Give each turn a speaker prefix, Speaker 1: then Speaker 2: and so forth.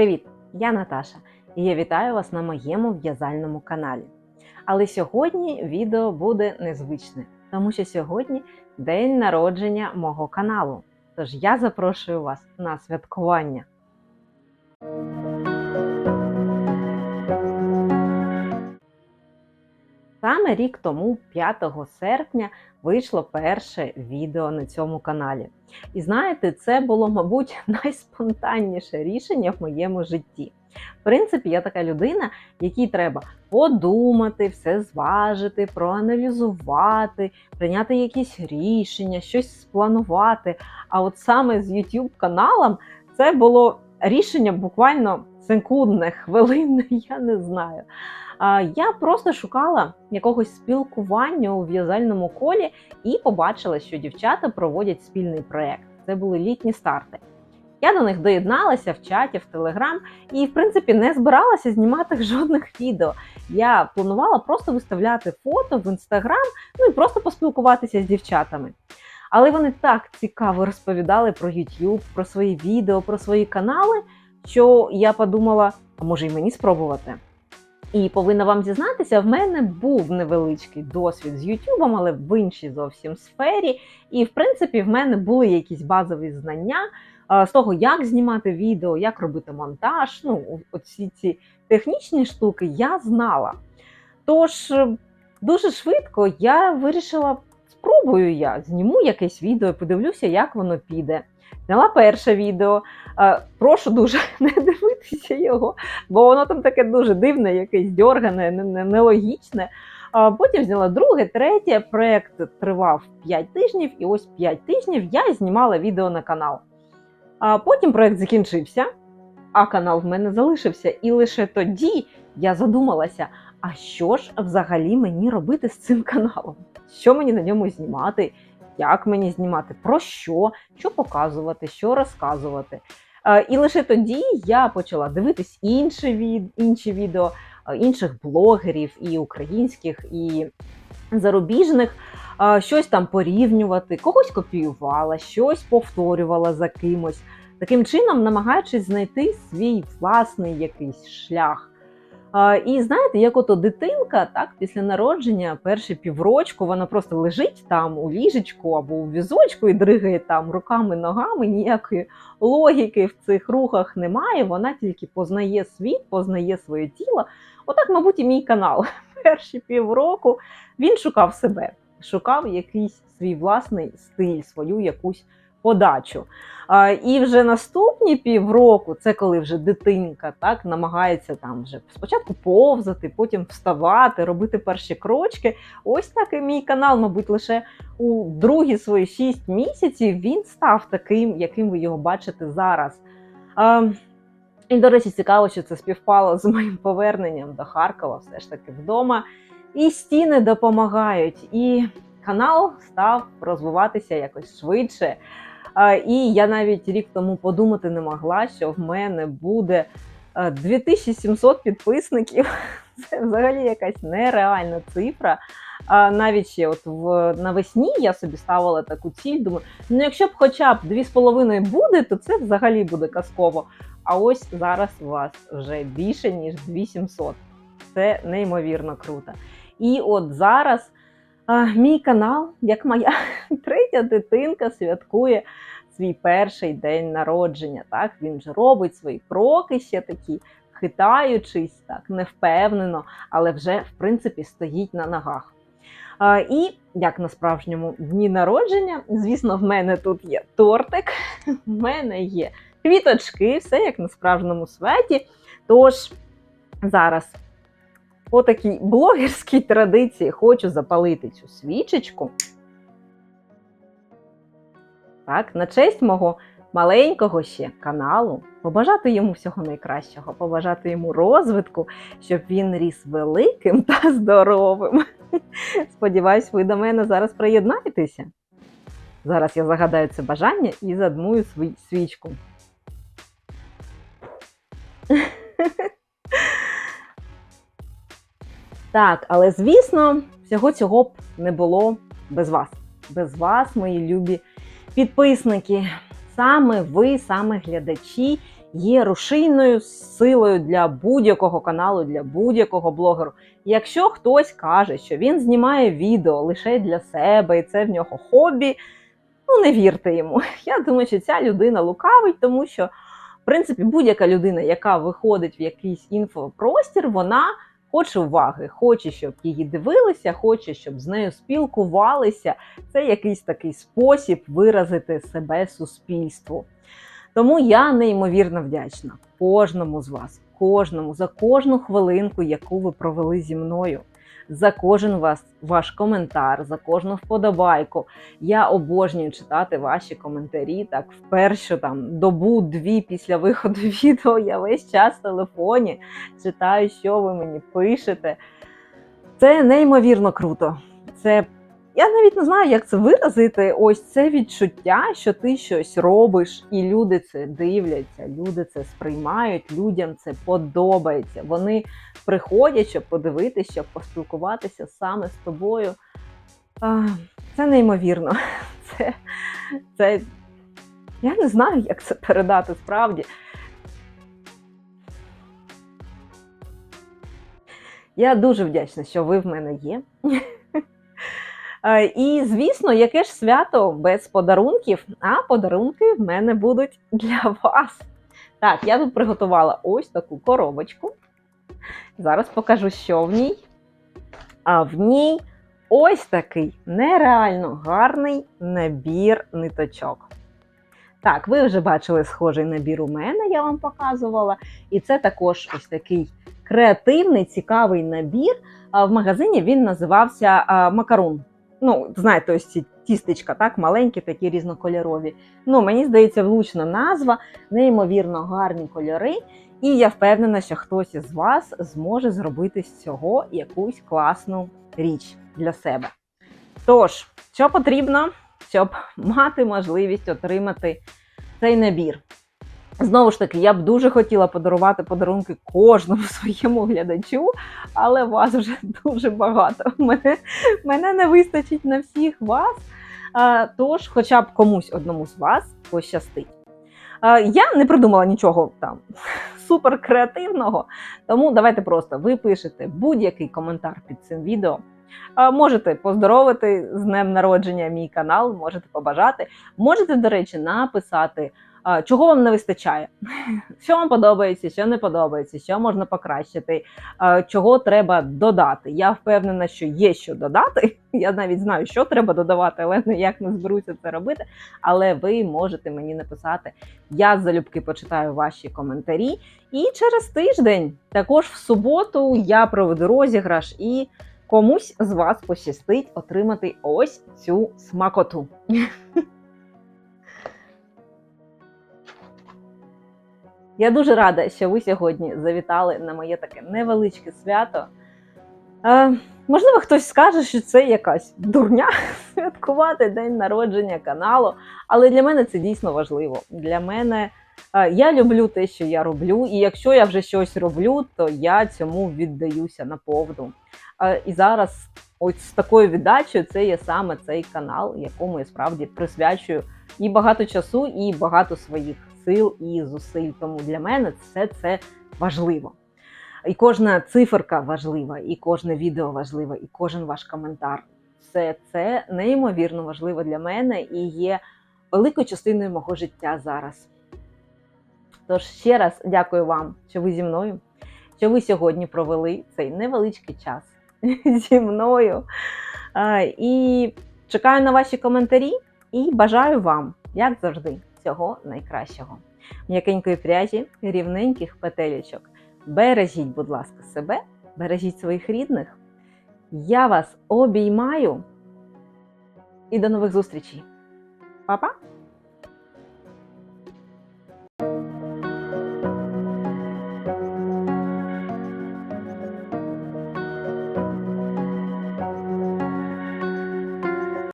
Speaker 1: Привіт! Я Наташа і я вітаю вас на моєму в'язальному каналі. Але сьогодні відео буде незвичне, тому що сьогодні день народження мого каналу. Тож я запрошую вас на святкування. Саме рік тому, 5 серпня, вийшло перше відео на цьому каналі. І знаєте, це було, мабуть, найспонтанніше рішення в моєму житті. В принципі, я така людина, якій треба подумати, все зважити, проаналізувати, прийняти якісь рішення, щось спланувати. А от саме з YouTube каналом це було рішення буквально секундне, хвилинне, я не знаю. Я просто шукала якогось спілкування у в'язальному колі і побачила, що дівчата проводять спільний проєкт. Це були літні старти. Я до них доєдналася в чаті, в Телеграм і, в принципі, не збиралася знімати жодних відео. Я планувала просто виставляти фото в інстаграм, ну і просто поспілкуватися з дівчатами. Але вони так цікаво розповідали про YouTube, про свої відео, про свої канали, що я подумала, а може й мені спробувати. І повинна вам зізнатися, в мене був невеличкий досвід з Ютубом, але в іншій зовсім сфері. І, в принципі, в мене були якісь базові знання з того, як знімати відео, як робити монтаж. Ну, оці ці технічні штуки я знала. Тож, е, дуже швидко я вирішила, спробую я, зніму якесь відео, подивлюся, як воно піде. Зняла перше відео. Е, Прошу дуже не дивитися його, бо воно там таке дуже дивне, якесь дьоргане, не- не- нелогічне. Потім зняла друге, третє. Проєкт тривав 5 тижнів, і ось 5 тижнів я знімала відео на канал. А Потім проєкт закінчився, а канал в мене залишився. І лише тоді я задумалася: а що ж взагалі мені робити з цим каналом? Що мені на ньому знімати? Як мені знімати, про що, що показувати, що розказувати. Е, І лише тоді я почала дивитись інші, від, інші відео е, інших блогерів, і українських, і зарубіжних, е, щось там порівнювати, когось копіювала, щось повторювала за кимось. Таким чином, намагаючись знайти свій власний якийсь шлях. І знаєте, як ото дитинка, так, після народження, перші піврочку, вона просто лежить там у ліжечку або у візочку і дригає там руками, ногами, ніякої логіки в цих рухах немає. Вона тільки познає світ, познає своє тіло. Отак, мабуть, і мій канал. Перші півроку він шукав себе, шукав якийсь свій власний стиль, свою якусь подачу. І вже наступні півроку, це коли вже дитинка так намагається там вже спочатку повзати, потім вставати, робити перші крочки. Ось так і мій канал, мабуть, лише у другі свої 6 місяців він став таким, яким ви його бачите зараз. І, до речі, цікаво, що це співпало з моїм поверненням до Харкова, все ж таки вдома. І стіни допомагають, і канал став розвиватися якось швидше. І я навіть рік тому подумати не могла, що в мене буде е, 2700 підписників. Це взагалі якась нереальна цифра. А навіть ще от в навесні я собі ставила таку ціль. Думаю, ну якщо б хоча б 2,5 буде, то це взагалі буде казково. А ось зараз у вас вже більше ніж 2700. Це неймовірно круто. І от зараз мій канал, як моя третя дитинка, святкує свій перший день народження. Так він вже робить свої кроки ще такі, хитаючись, так невпевнено, але вже в принципі стоїть на ногах. І як на справжньому дні народження, звісно, в мене тут є тортик, в мене є квіточки, все як на справжньому святі. Тож зараз по такій блогерській традиції хочу запалити цю свічечку. Так, на честь мого маленького ще каналу, побажати йому всього найкращого, побажати йому розвитку, щоб він ріс великим та здоровим. Сподіваюсь, ви до мене зараз приєднаєтеся. Зараз я загадаю це бажання і задмую свій- свічку. Так, але звісно, всього цього б не було без вас. Без вас, мої любі підписники. Саме ви, саме глядачі, є рушійною силою для будь-якого каналу, для будь-якого блогеру. Якщо хтось каже, що він знімає відео лише для себе, і це в нього хобі, ну не вірте йому. Я думаю, що ця людина лукавить, тому що, в принципі, будь-яка людина, яка виходить в якийсь інфопростір, вона хоче уваги, хоче, щоб її дивилися, хоче, щоб з нею спілкувалися. Це якийсь такий спосіб виразити себе суспільству. Тому я неймовірно вдячна кожному з вас, кожному за кожну хвилинку, яку ви провели зі мною, за кожен вас, ваш коментар, за кожну вподобайку. Я обожнюю читати ваші коментарі. Так, в першу там добу-дві після виходу відео я весь час в телефоні читаю, що ви мені пишете. Це неймовірно круто. Це я навіть не знаю, як це виразити. Ось це відчуття, що ти щось робиш, і люди це дивляться, люди це сприймають, людям це подобається. Вони приходять, щоб подивитися, щоб поспілкуватися саме з тобою. Це неймовірно. Це, це я не знаю, як це передати справді. Я дуже вдячна, що ви в мене є. Е, І, звісно, яке ж свято без подарунків, а подарунки в мене будуть для вас. Так, я тут приготувала ось таку коробочку. Зараз покажу, що в ній. А в ній ось такий нереально гарний набір ниточок. Так, ви вже бачили схожий набір у мене, я вам показувала. І це також ось такий креативний, цікавий набір. В магазині він називався Макарун. Ну, знаєте, ось ці тістечка, так, маленькі, такі різнокольорові. Ну, мені здається, влучна назва, неймовірно гарні кольори. І я впевнена, що хтось із вас зможе зробити з цього якусь класну річ для себе. Тож, що потрібно, щоб мати можливість отримати цей набір? Знову ж таки, я б дуже хотіла подарувати подарунки кожному своєму глядачу, але вас вже дуже багато. Мене, мене не вистачить на всіх вас. Тож, хоча б комусь одному з вас пощастить. Я не придумала нічого там супер креативного, тому давайте просто ви пишете будь-який коментар під цим відео. Можете поздоровити з днем народження мій канал, можете побажати. Можете, до речі, написати, чого вам не вистачає, що вам подобається, що не подобається, що можна покращити, чого треба додати. Я впевнена, що є що додати. Я навіть знаю, що треба додавати, але ніяк не зберуся це робити. Але ви можете мені написати. Я залюбки почитаю ваші коментарі. І через тиждень, також в суботу, я проведу розіграш і комусь з вас пощастить отримати ось цю смакоту. Я дуже рада, що ви сьогодні завітали на моє таке невеличке свято. Е, можливо, хтось скаже, що це якась дурня святкувати день народження каналу, але для мене це дійсно важливо. Для мене е, я люблю те, що я роблю, і якщо я вже щось роблю, то я цьому віддаюся наповну. Е, і зараз, ось з такою віддачею, це є саме цей канал, якому я справді присвячую і багато часу, і багато своїх сил і зусиль. Тому для мене все це важливо. І кожна циферка важлива, і кожне відео важливе, і кожен ваш коментар. Все це неймовірно важливо для мене і є великою частиною мого життя зараз. Тож ще раз дякую вам, що ви зі мною, що ви сьогодні провели цей невеличкий час зі мною. І чекаю на ваші коментарі і бажаю вам, як завжди, всього найкращого. М'якенької пряжі, рівненьких петелічок. Бережіть, будь ласка, себе, бережіть своїх рідних. Я вас обіймаю і до нових зустрічей. Па-па!